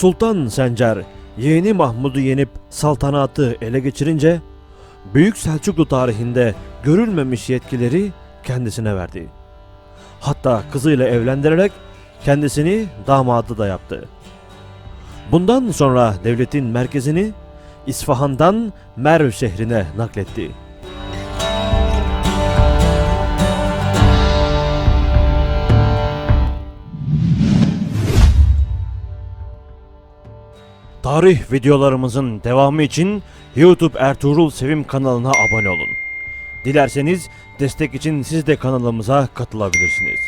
Sultan Sencer yeğeni Mahmud'u yenip saltanatı ele geçirince Büyük Selçuklu tarihinde görülmemiş yetkileri kendisine verdi. Hatta kızıyla evlendirerek kendisini damadı da yaptı. Bundan sonra devletin merkezini İsfahan'dan Merv şehrine nakletti. Tarih videolarımızın devamı için YouTube Ertuğrul Sevim kanalına abone olun. Dilerseniz destek için siz de kanalımıza katılabilirsiniz.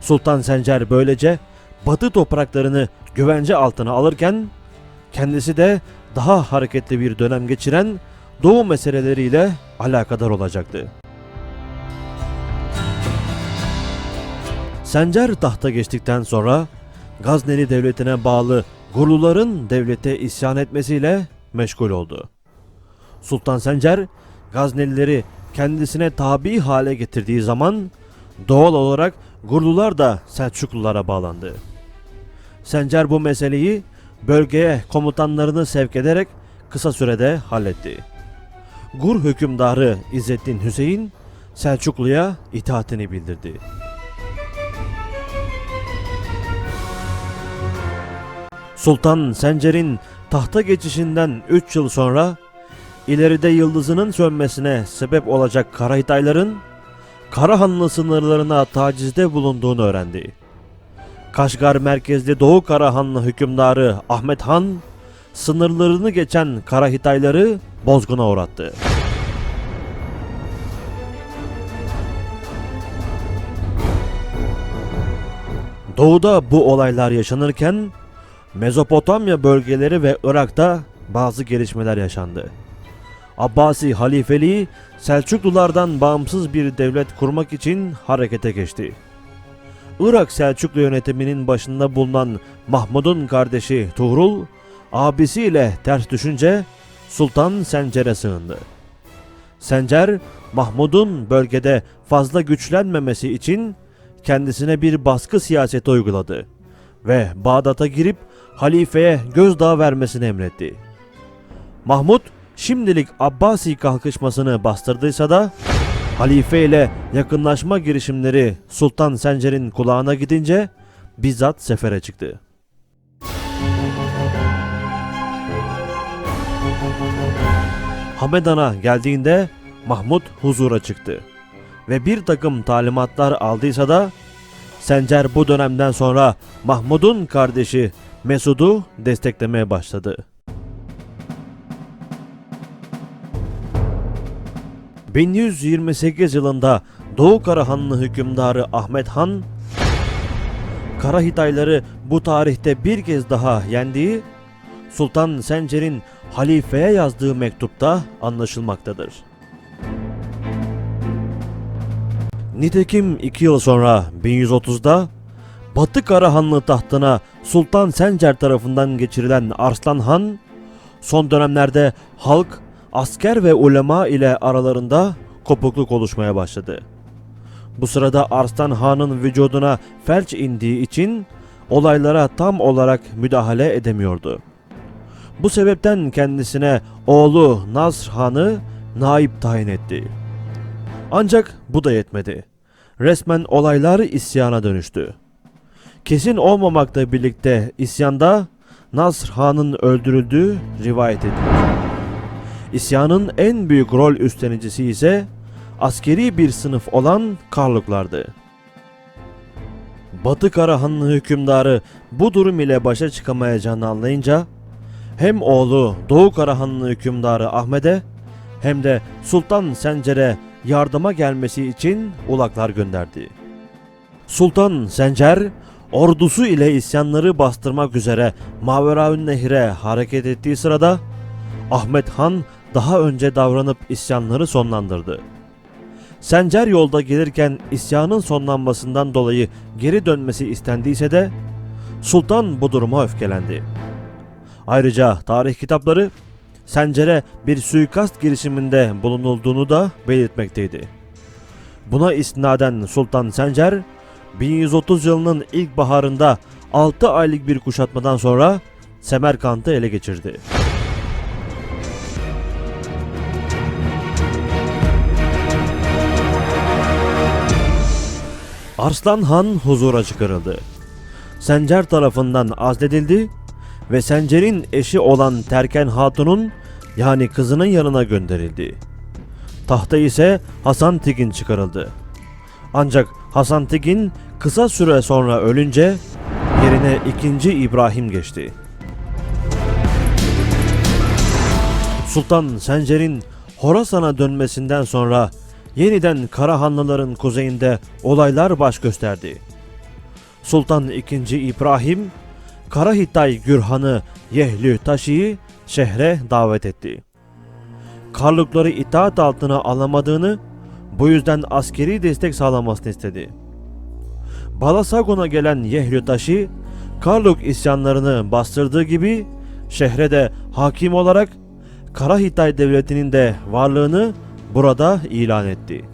Sultan Sencer böylece Batı topraklarını güvence altına alırken kendisi de daha hareketli bir dönem geçiren Doğu meseleleriyle alakadar olacaktı. Sencer tahta geçtikten sonra Gazneli devletine bağlı Gurluların devlete isyan etmesiyle meşgul oldu. Sultan Sencer Gaznelileri kendisine tabi hale getirdiği zaman doğal olarak Gurlular da Selçuklulara bağlandı. Sencer bu meseleyi bölgeye komutanlarını sevk ederek kısa sürede halletti. Gur hükümdarı İzzettin Hüseyin Selçuklu'ya itaatini bildirdi. Sultan Sencer'in tahta geçişinden 3 yıl sonra ileride yıldızının sönmesine sebep olacak Karahitayların Karahanlı sınırlarına tacizde bulunduğunu öğrendi. Kaşgar merkezli Doğu Karahanlı hükümdarı Ahmet Han sınırlarını geçen Karahitayları bozguna uğrattı. Doğuda bu olaylar yaşanırken Mezopotamya bölgeleri ve Irak'ta bazı gelişmeler yaşandı. Abbasi halifeliği Selçuklulardan bağımsız bir devlet kurmak için harekete geçti. Irak Selçuklu yönetiminin başında bulunan Mahmud'un kardeşi Tuğrul, abisiyle ters düşünce Sultan Sencer'e sığındı. Sencer, Mahmud'un bölgede fazla güçlenmemesi için kendisine bir baskı siyaseti uyguladı ve Bağdat'a girip halifeye gözdağı vermesini emretti. Mahmud şimdilik Abbasi kalkışmasını bastırdıysa da halife ile yakınlaşma girişimleri Sultan Sencer'in kulağına gidince bizzat sefere çıktı. Hamedan'a geldiğinde Mahmud huzura çıktı ve bir takım talimatlar aldıysa da Sencer bu dönemden sonra Mahmud'un kardeşi Mesud'u desteklemeye başladı. 1128 yılında Doğu Karahanlı hükümdarı Ahmet Han, Karahitayları bu tarihte bir kez daha yendiği Sultan Sencer'in halifeye yazdığı mektupta anlaşılmaktadır. Nitekim iki yıl sonra 1130'da Batı Karahanlı tahtına Sultan Sencer tarafından geçirilen Arslan Han, son dönemlerde halk, asker ve ulema ile aralarında kopukluk oluşmaya başladı. Bu sırada Arslan Han'ın vücuduna felç indiği için olaylara tam olarak müdahale edemiyordu. Bu sebepten kendisine oğlu Nasr Han'ı naip tayin etti. Ancak bu da yetmedi. Resmen olaylar isyana dönüştü. Kesin olmamakla birlikte isyanda Nasr Han'ın öldürüldüğü rivayet edilir. İsyanın en büyük rol üstlenicisi ise askeri bir sınıf olan Karluklardı. Batı Karahanlı hükümdarı bu durum ile başa çıkamayacağını anlayınca hem oğlu Doğu Karahanlı hükümdarı Ahmet'e hem de Sultan Sencer'e yardıma gelmesi için ulaklar gönderdi. Sultan Sencer ordusu ile isyanları bastırmak üzere Maveraün Nehir'e hareket ettiği sırada Ahmet Han daha önce davranıp isyanları sonlandırdı. Sencer yolda gelirken isyanın sonlanmasından dolayı geri dönmesi istendiyse de Sultan bu duruma öfkelendi. Ayrıca tarih kitapları Sencer'e bir suikast girişiminde bulunulduğunu da belirtmekteydi. Buna istinaden Sultan Sencer 1130 yılının ilk baharında 6 aylık bir kuşatmadan sonra Semerkant'ı ele geçirdi. Arslan Han huzura çıkarıldı. Sencer tarafından azledildi ve Sencer'in eşi olan Terken Hatun'un yani kızının yanına gönderildi. Tahta ise Hasan Tigin çıkarıldı. Ancak Hasan Tigin kısa süre sonra ölünce yerine ikinci İbrahim geçti. Sultan Sencer'in Horasan'a dönmesinden sonra yeniden Karahanlıların kuzeyinde olaylar baş gösterdi. Sultan II. İbrahim, Karahitay Gürhan'ı Yehlü Taşi'yi şehre davet etti. Karlukları itaat altına alamadığını, bu yüzden askeri destek sağlamasını istedi. Balasagon'a gelen Yehlü Taşi, Karluk isyanlarını bastırdığı gibi şehre de hakim olarak Karahitay devletinin de varlığını burada ilan etti.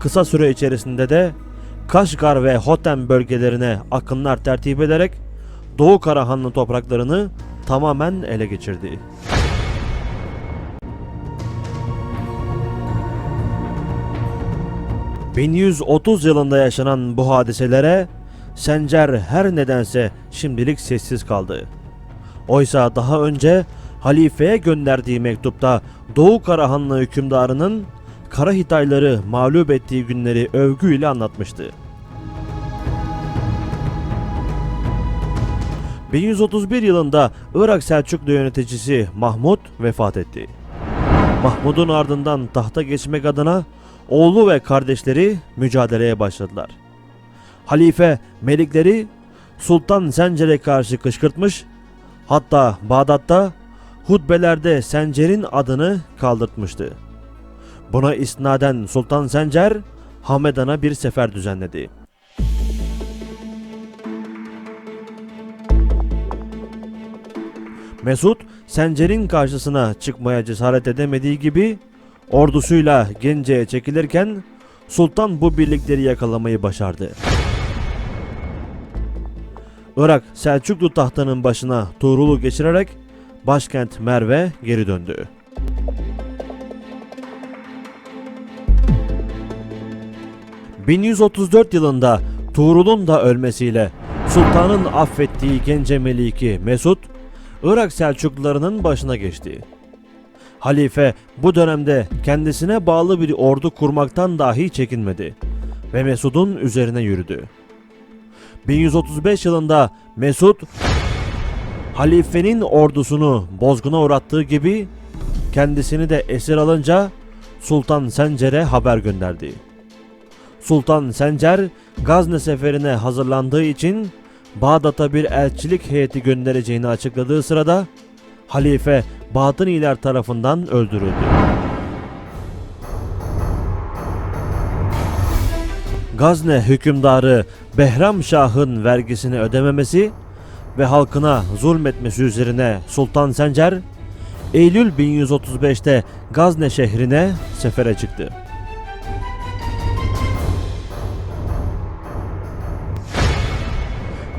Kısa süre içerisinde de Kaşgar ve Hotem bölgelerine akınlar tertip ederek Doğu Karahanlı topraklarını tamamen ele geçirdi. ...1130 yılında yaşanan bu hadiselere Sencer her nedense şimdilik sessiz kaldı. Oysa daha önce halifeye gönderdiği mektupta Doğu Karahanlı hükümdarının Karahitayları mağlup ettiği günleri övgüyle anlatmıştı. 1131 yılında Irak Selçuklu yöneticisi Mahmud vefat etti. Mahmud'un ardından tahta geçmek adına oğlu ve kardeşleri mücadeleye başladılar. Halife melikleri Sultan Sencer'e karşı kışkırtmış, hatta Bağdat'ta hutbelerde Sencer'in adını kaldırtmıştı. Buna isnaden Sultan Sencer, Hamedan'a bir sefer düzenledi. Mesut, Sencer'in karşısına çıkmaya cesaret edemediği gibi ordusuyla Gence'ye çekilirken Sultan bu birlikleri yakalamayı başardı. Irak Selçuklu tahtının başına Tuğrul'u geçirerek başkent Merve geri döndü. ...1134 yılında Tuğrul'un da ölmesiyle Sultan'ın affettiği Gence Meliki Mesut, Irak Selçuklularının başına geçti. Halife bu dönemde kendisine bağlı bir ordu kurmaktan dahi çekinmedi ve Mesud'un üzerine yürüdü. 1135 yılında Mesud halifenin ordusunu bozguna uğrattığı gibi kendisini de esir alınca Sultan Sencer'e haber gönderdi. Sultan Sencer Gazne seferine hazırlandığı için Bağdat'a bir elçilik heyeti göndereceğini açıkladığı sırada halife Batıniler tarafından öldürüldü. Gazne hükümdarı Behram Şah'ın vergisini ödememesi ve halkına zulmetmesi üzerine Sultan Sencer, Eylül 1135'te Gazne şehrine sefere çıktı.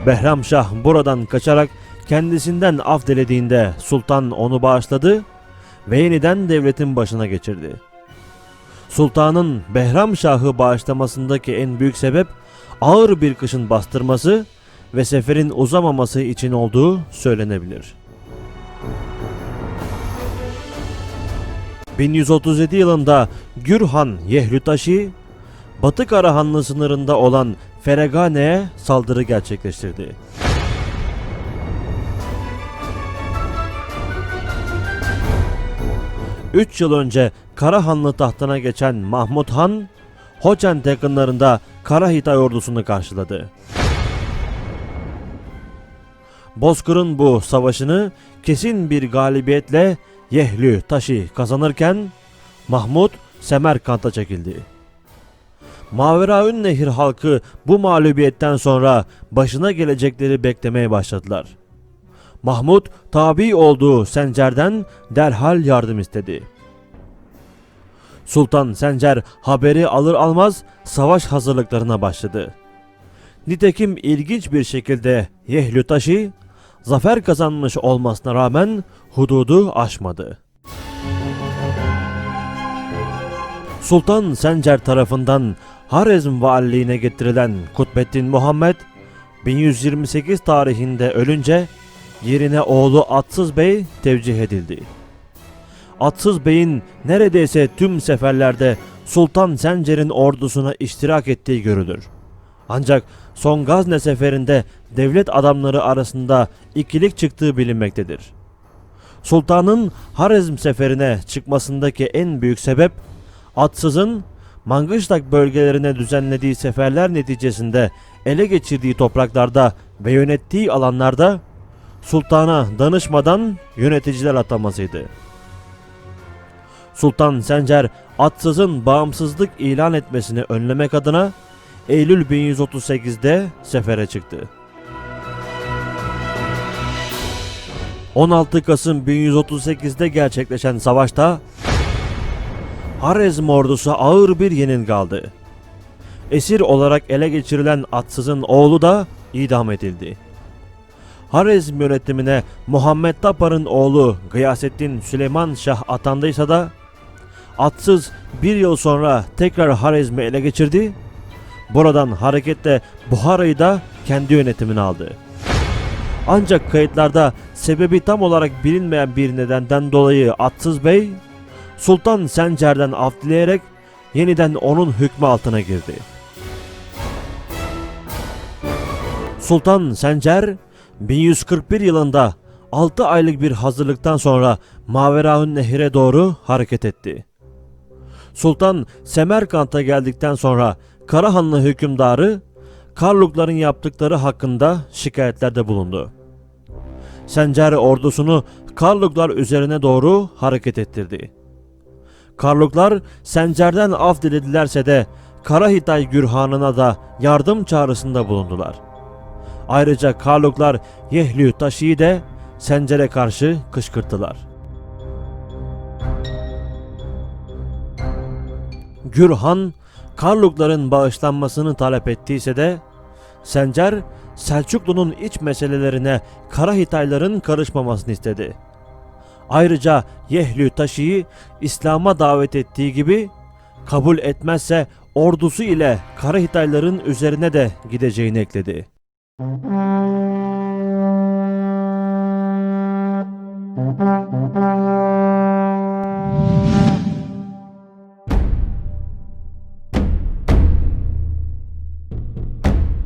Behram Şah buradan kaçarak kendisinden af dilediğinde Sultan onu bağışladı ve yeniden devletin başına geçirdi. Sultanın Behram Şah'ı bağışlamasındaki en büyük sebep ağır bir kışın bastırması ve seferin uzamaması için olduğu söylenebilir. 1137 yılında Gürhan Yehlütaşi, Batı Karahanlı sınırında olan Feregane'ye saldırı gerçekleştirdi. Üç yıl önce Karahanlı tahtına geçen Mahmud Han, Hoçent yakınlarında Karahitay ordusunu karşıladı. Bozkır'ın bu savaşını kesin bir galibiyetle Yehlü taşı kazanırken Mahmud Semerkant'a çekildi. Maveraün Nehir halkı bu mağlubiyetten sonra başına gelecekleri beklemeye başladılar. Mahmud tabi olduğu Sencer'den derhal yardım istedi. Sultan Sencer haberi alır almaz savaş hazırlıklarına başladı. Nitekim ilginç bir şekilde Yehlü taşı zafer kazanmış olmasına rağmen hududu aşmadı. Sultan Sencer tarafından Harezm valiliğine getirilen Kutbettin Muhammed 1128 tarihinde ölünce yerine oğlu Atsız Bey tevcih edildi. Atsız Bey'in neredeyse tüm seferlerde Sultan Sencer'in ordusuna iştirak ettiği görülür. Ancak son Gazne seferinde devlet adamları arasında ikilik çıktığı bilinmektedir. Sultanın Harezm seferine çıkmasındaki en büyük sebep Atsız'ın Mangıştak bölgelerine düzenlediği seferler neticesinde ele geçirdiği topraklarda ve yönettiği alanlarda sultana danışmadan yöneticiler atamasıydı. Sultan Sencer Atsız'ın bağımsızlık ilan etmesini önlemek adına Eylül 1138'de sefere çıktı. 16 Kasım 1138'de gerçekleşen savaşta Harezm ordusu ağır bir yenilgi aldı. Esir olarak ele geçirilen Atsız'ın oğlu da idam edildi. Harezm yönetimine Muhammed Tapar'ın oğlu Gıyasettin Süleyman Şah atandıysa da Atsız bir yıl sonra tekrar Harezm'i ele geçirdi. Buradan hareketle Buhara'yı da kendi yönetimine aldı. Ancak kayıtlarda sebebi tam olarak bilinmeyen bir nedenden dolayı Atsız Bey Sultan Sencer'den af dileyerek yeniden onun hükmü altına girdi. Sultan Sencer 1141 yılında 6 aylık bir hazırlıktan sonra Maveraun Nehir'e doğru hareket etti. Sultan Semerkant'a geldikten sonra Karahanlı hükümdarı Karlukların yaptıkları hakkında şikayetlerde bulundu. Sencer ordusunu Karluklar üzerine doğru hareket ettirdi. Karluklar Sencer'den af diledilerse de Karahitay Gürhan'ına da yardım çağrısında bulundular. Ayrıca Karluklar Yehlü Taşi'yi de Sencer'e karşı kışkırttılar. Gürhan, Karlukların bağışlanmasını talep ettiyse de Sencer, Selçuklu'nun iç meselelerine Karahitayların karışmamasını istedi. Ayrıca Yehlü Taşi'yi İslam'a davet ettiği gibi kabul etmezse ordusu ile Karahitayların üzerine de gideceğini ekledi.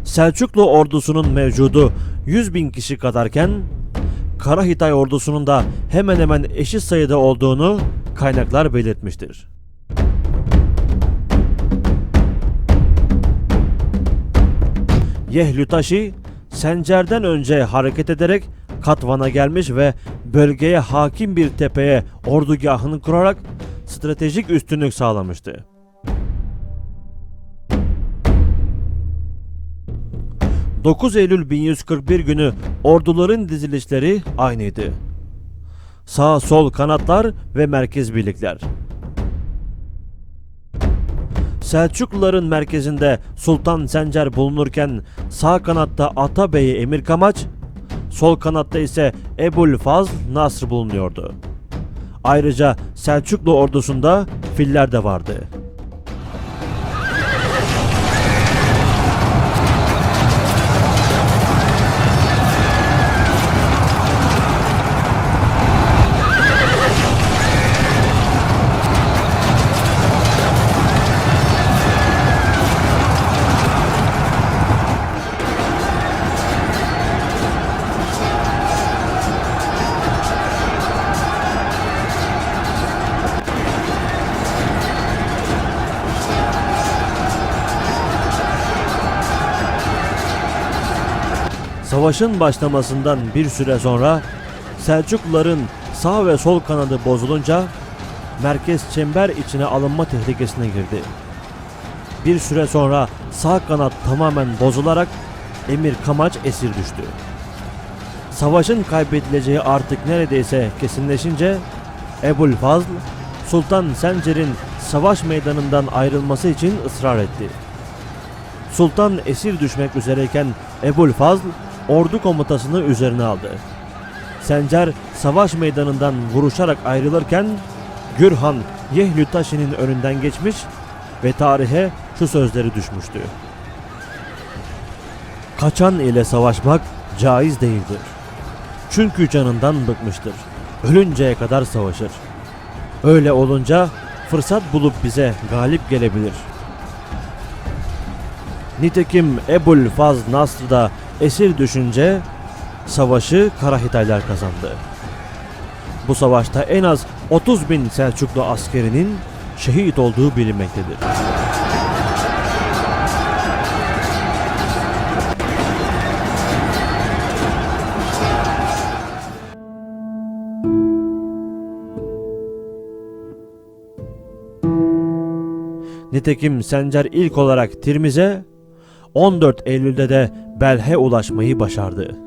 Selçuklu ordusunun mevcudu 100 bin kişi kadarken Karahitay ordusunun da hemen hemen eşit sayıda olduğunu kaynaklar belirtmiştir. Yehlütaşi Sencer'den önce hareket ederek Katvan'a gelmiş ve bölgeye hakim bir tepeye ordugahını kurarak stratejik üstünlük sağlamıştı. ...9 Eylül 1141 günü orduların dizilişleri aynıydı. Sağ sol kanatlar ve merkez birlikler. Selçukluların merkezinde Sultan Sencer bulunurken sağ kanatta Atabey Emir Kamaç, sol kanatta ise Ebul Fazl Nasr bulunuyordu. Ayrıca Selçuklu ordusunda filler de vardı. Savaşın başlamasından bir süre sonra Selçukluların sağ ve sol kanadı bozulunca merkez çember içine alınma tehlikesine girdi. Bir süre sonra sağ kanat tamamen bozularak Emir Kamaç esir düştü. Savaşın kaybedileceği artık neredeyse kesinleşince Ebul Fazl Sultan Sencer'in savaş meydanından ayrılması için ısrar etti. Sultan esir düşmek üzereyken Ebul Fazl ordu komutasını üzerine aldı. Sencer savaş meydanından vuruşarak ayrılırken Gürhan Yehlü Taşi'nin önünden geçmiş ve tarihe şu sözleri düşmüştü. Kaçan ile savaşmak caiz değildir. Çünkü canından bıkmıştır. Ölünceye kadar savaşır. Öyle olunca fırsat bulup bize galip gelebilir. Nitekim Ebul Faz Nasr da esir düşünce savaşı Karahitaylar kazandı. Bu savaşta en az 30 bin Selçuklu askerinin şehit olduğu bilinmektedir. Nitekim Sencer ilk olarak Tirmiz'e 14 Eylül'de de Belhe ulaşmayı başardı.